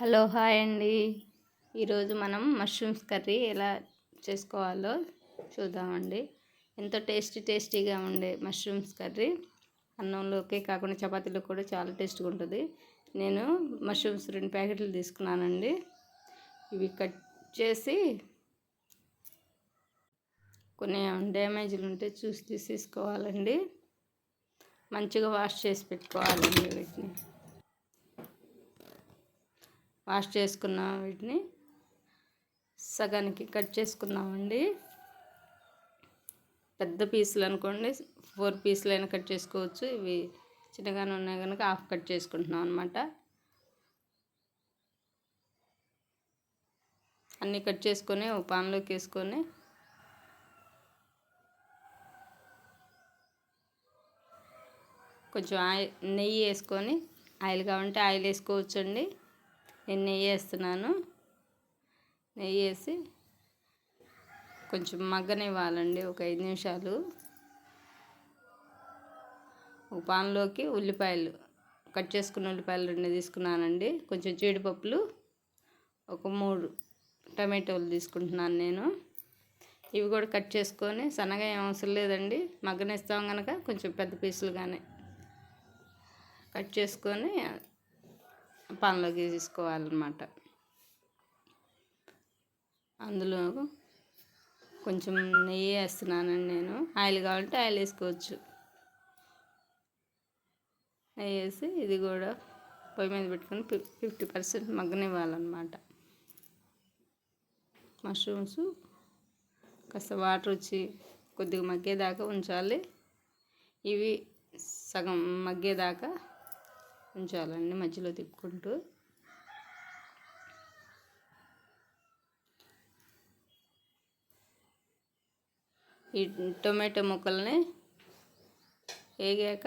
Hello hi అండి. ఈరోజు మనం మష్రూమ్స్ కర్రీ ఎలా చేసుకోవాలో చూద్దామండి. ఎంతో టేస్టీ టేస్టీగా ఉండే మష్రూమ్స్ కర్రీ. అన్నంలోకే కాకుండా చపాతీలో కూడా చాలా టేస్ట్గా ఉంటుంది. నేను మష్రూమ్స్ రెండు ప్యాకెట్లు తీసుకున్నానండి. ఇవి కట్ చేసి కొన్ని డ్యామేజ్లు ఉంటే చూసి తీసేసుకోవాలండి. మంచిగా వాష్ చేసి పెట్టుకోవాలండి వీటిని. వాష్ చేసుకున్న వీటిని సగానికి కట్ చేసుకుందామండి. పెద్ద పీసులు అనుకోండి ఫోర్ పీసులు అయినా కట్ చేసుకోవచ్చు. ఇవి చిన్నగానే ఉన్నాయి కనుక హాఫ్ కట్ చేసుకుంటున్నాం అనమాట అన్నీ కట్ చేసుకొని ఓ పాన్లోకి వేసుకొని కొంచెం ఆయిల్ నెయ్యి వేసుకొని ఆయిల్ కావాలంటే ఆయిల్ వేసుకోవచ్చండి. నేను నెయ్యి వేస్తున్నాను. నెయ్యి వేసి కొంచెం మగ్గనివ్వాలండి ఒక ఐదు నిమిషాలు. ఒక పాన్లోకి ఉల్లిపాయలు కట్ చేసుకున్న ఉల్లిపాయలు రెండు తీసుకున్నానండి. కొంచెం జీడిపప్పులు ఒక మూడు టమాటోలు తీసుకుంటున్నాను నేను. ఇవి కూడా కట్ చేసుకొని సన్నగా ఏం అవసరం లేదండి మగ్గనిస్తాం కనుక కొంచెం పెద్ద పీసులు కానీ కట్ చేసుకొని పాన్లోకి తీసుకోవాలన్నమాట అందులో కొంచెం నెయ్యి వేస్తున్నానండి నేను. ఆయిల్ కావాలంటే ఆయిల్ వేసుకోవచ్చు. నెయ్యి వేసి ఇది కూడా పొయ్యి మీద పెట్టుకొని ఫిఫ్టీ పర్సెంట్ మగ్గనివ్వాలన్నమాట. మష్రూమ్స్ కాస్త వాటర్ వచ్చి కొద్దిగా మగ్గేదాకా ఉంచాలి. ఇవి సగం మగ్గేదాకా ఉంచాలండి మధ్యలో తిప్పుకుంటూ. ఈ టొమాటో ముక్కల్ని వేగాక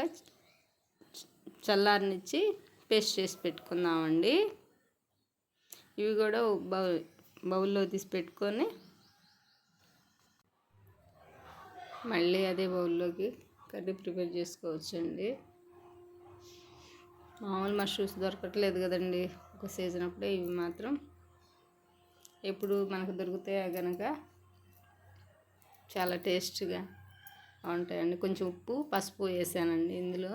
చల్లారనిచ్చి పేస్ట్ చేసి పెట్టుకుందామండి. ఇవి కూడా బౌల్ బౌల్లో తీసి పెట్టుకొని మళ్ళీ అదే బౌల్లోకి కర్రీ ప్రిపేర్ చేసుకోవచ్చండి. మామూలు మష్రూమ్స్ దొరకట్లేదు కదండి. ఒక సీజన్ అప్పుడే ఇవి మాత్రం. ఎప్పుడు మనకు దొరుకుతాయో కనుక చాలా టేస్ట్గా ఉంటాయండి. కొంచెం ఉప్పు పసుపు వేసానండి ఇందులో.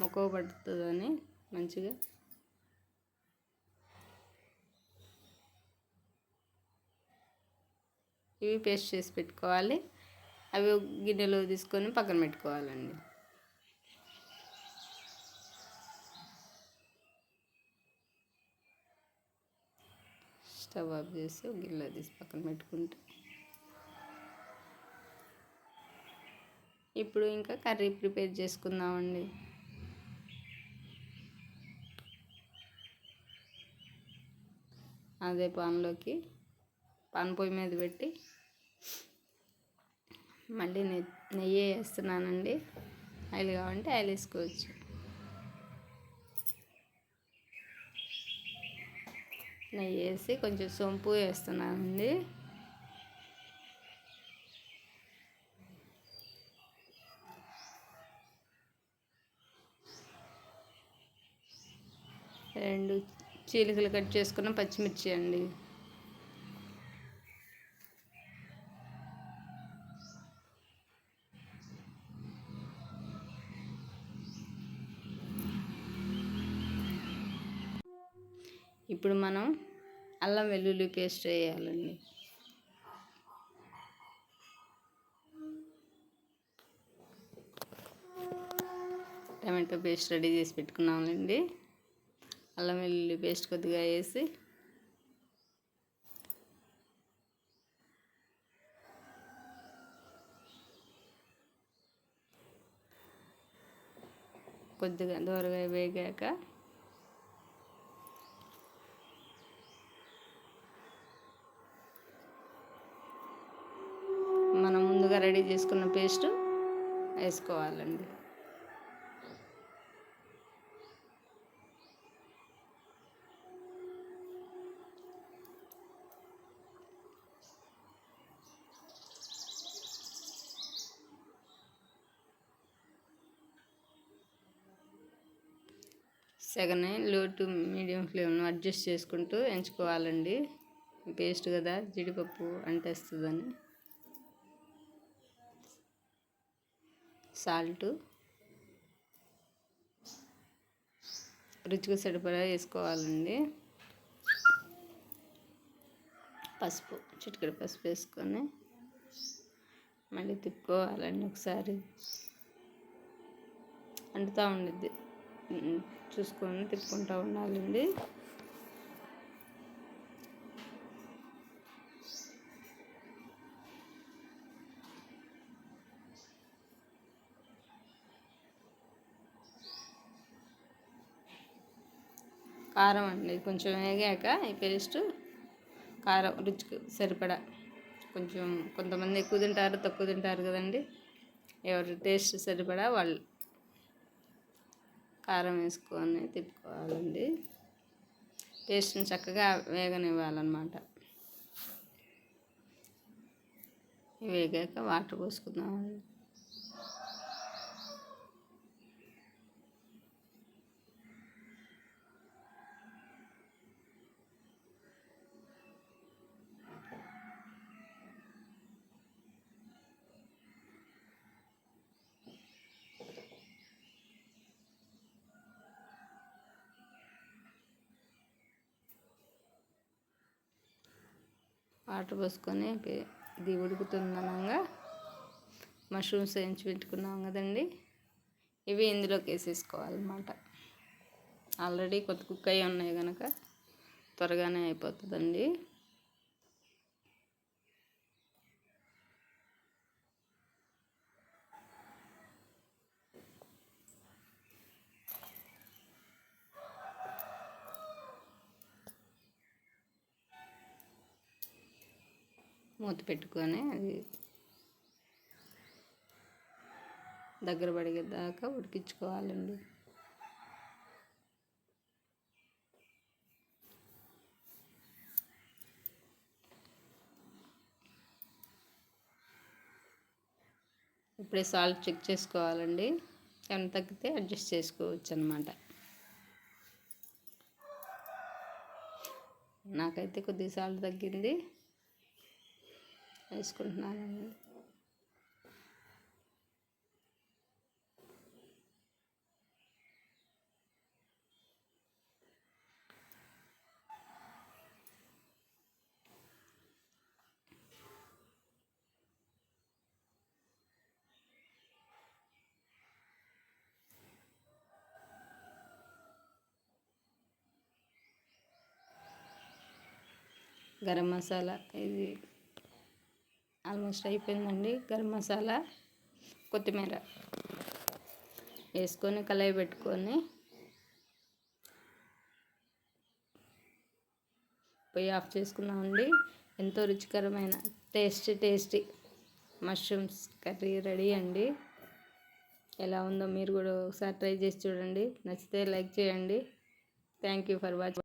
మొక్కవ పడుతుందని మంచిగా. ఇవి పేస్ట్ చేసి పెట్టుకోవాలి. అవి గిన్నెలో తీసుకొని పక్కన పెట్టుకోవాలండి. స్టవ్ ఆఫ్ చేసి గిన్నెలో తీసి పక్కన పెట్టుకుంటే. ఇప్పుడు ఇంకా కర్రీ ప్రిపేర్ చేసుకుందామండి. అదే పాన్లోకి పాన్ పొయ్యి మీద పెట్టి మళ్ళీ నెయ్యి వేస్తున్నానండి. ఆయిల్ కావాలంటే ఆయిల్ వేసుకోవచ్చు. నెయ్యి వేసి కొంచెం సొంపు వేస్తున్నానండి. రెండు చీలికలు కట్ చేసుకున్న పచ్చిమిర్చి అండి. ఇప్పుడు మనం అల్లం వెల్లుల్లి పేస్ట్ వేయాలండి. టమాటో పేస్ట్ రెడీ చేసి పెట్టుకున్నామండి. అల్లం వెల్లుల్లి పేస్ట్ కొద్దిగా వేసి కొద్దిగా దోరగా వేగాక మనం ముందుగా రెడీ చేసుకున్న పేస్ట్ వేసుకోవాలండి. సెకండ్లో టు మీడియం ఫ్లేమ్ను అడ్జస్ట్ చేసుకుంటూ ఎంచుకోవాలండి. పేస్ట్ కదా జీడిపప్పు అంటేస్తుందని. సాల్టు. రుచికి సరిపడా వేసుకోవాలండి. పసుపు చిటికెడు పసుపు వేసుకొని మళ్ళీ తిప్పుకోవాలండి ఒకసారి. అంటుతూ ఉండిద్ది. చూసుకొని తిప్పుకుంటూ ఉండాలండి. కారం అండి కొంచెం వేగాక ఈ పేస్ట్ కారం రుచికి సరిపడా. కొంచెం కొంతమంది ఎక్కువ తింటారు తక్కువ తింటారు కదండి. ఎవరి టేస్ట్ సరిపడా వాళ్ళు కారం వేసుకొని తిప్పుకోవాలండి. టేస్ట్ని చక్కగా వేగనివ్వాలన్నమాట. వేగాక వాటర్ పోసుకుందామండి. వాటర్ పోసుకొని ఇది ఉడుకుతుందనంగా మష్రూమ్స్ వేయించి పెట్టుకున్నాం కదండి. ఇవి ఇందులోకి వేసేసుకోవాలన్నమాట. ఆల్రెడీ కొత్త కుక్ అయ్యి ఉన్నాయి కనుక త్వరగానే అయిపోతుందండి. మూత పెట్టుకొని అది దగ్గర పడిగేదాకా ఉడికించుకోవాలండి. ఇప్పుడే సాల్ట్ చెక్ చేసుకోవాలండి. ఎంత తగ్గితే అడ్జస్ట్ చేసుకోవచ్చు అనమాట నాకైతే కొద్దిగా సాల్ట్ తగ్గింది. వేసుకుంటున్నానండి గరం మసాలా ఇది ఆల్మోస్ట్ అయిపోయిందండి. గరం మసాలా కొత్తిమీర వేసుకొని కలయి పెట్టుకొని పొయ్యి ఆఫ్ చేసుకున్నామండి. ఎంతో రుచికరమైన tasty tasty mushrooms curry ready అండి. ఎలా ఉందో మీరు కూడా ఒకసారి ట్రై చేసి చూడండి. నచ్చితే లైక్ చేయండి. Thank you for watching